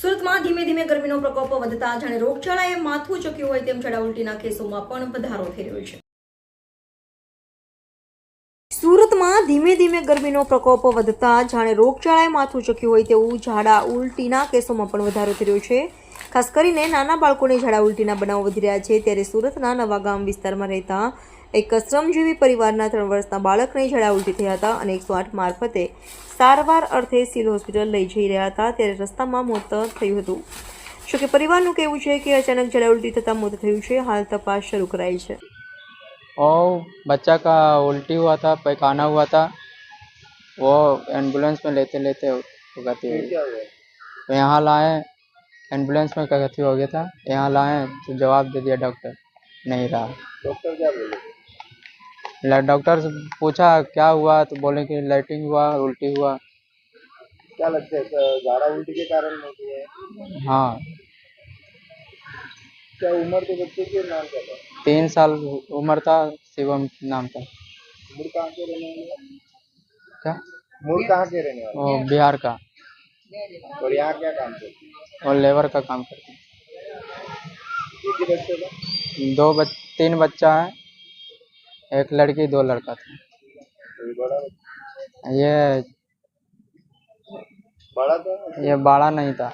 સુરતમાં ધીમે ધીમે ગરમીનો પ્રકોપ વધતા જાણે રોગચાળાએ માથું ચક્યું હોય તેમ ઝાડા ઉલટીના કેસોમાં પણ વધારો થઈ રહ્યો છે. સુરતમાં ધીમે ધીમે ગરમીનો પ્રકોપ વધતા જાણે રોગચાળાએ માથું ચક્યું હોય તેવું ઝાડા ઉલટીના કેસોમાં પણ વધારો થઈ રહ્યો છે. ખાસ કરીને નાના બાળકોને ઝાડા ઉલટીના બનાવો વધી રહ્યા છે. ત્યારે સુરતના નવા ગામ વિસ્તારમાં રહેતા એક શ્રમજીવી પરિવારના ત્રણ વર્ષના બાળકને ઝાડા ઉલટી થયા હતા અને એકસો આઠ મારફતે સારવાર અર્થે સિવિલ હોસ્પિટલ લઈ જઈ રહ્યા હતા ત્યારે રસ્તામાં મોત થયું હતું જોકે પરિવારનું કહેવું છે કે અચાનક ઝાડા ઉલટી થતાં મોત થયું છે હાલ તપાસ શરૂ કરાઈ છે और बच्चा का उल्टी हुआ था पैखाना हुआ था वो एम्बुलेंस में लेते लेते वो गति हो गई तो यहाँ लाए एम्बुलेंस में गति हो गया था यहाँ लाए तो जवाब दे दिया डॉक्टर नहीं रहा डॉक्टर क्या बोले ल- डॉक्टर से पूछा क्या हुआ? तो बोले कि लाइटिंग हुआ उल्टी हुआ. क्या लगता है अ, उल्टी के कारण होती है? हाँ। क्या उम्र के बच्चे के नाम क्या था? तीन साल उम्र था शिवम नाम था। मूल कहाँ के रहने वाले क्या? मूल कहाँ के रहने वाले बिहार का। और यहाँ क्या काम करते हैं? और लेबर का काम करते ही? दो बच तीन बच्चा है। एक लड़की दो लड़का था कोई बड़ा बच्चा? ये बड़ा था ये बड़ा नहीं था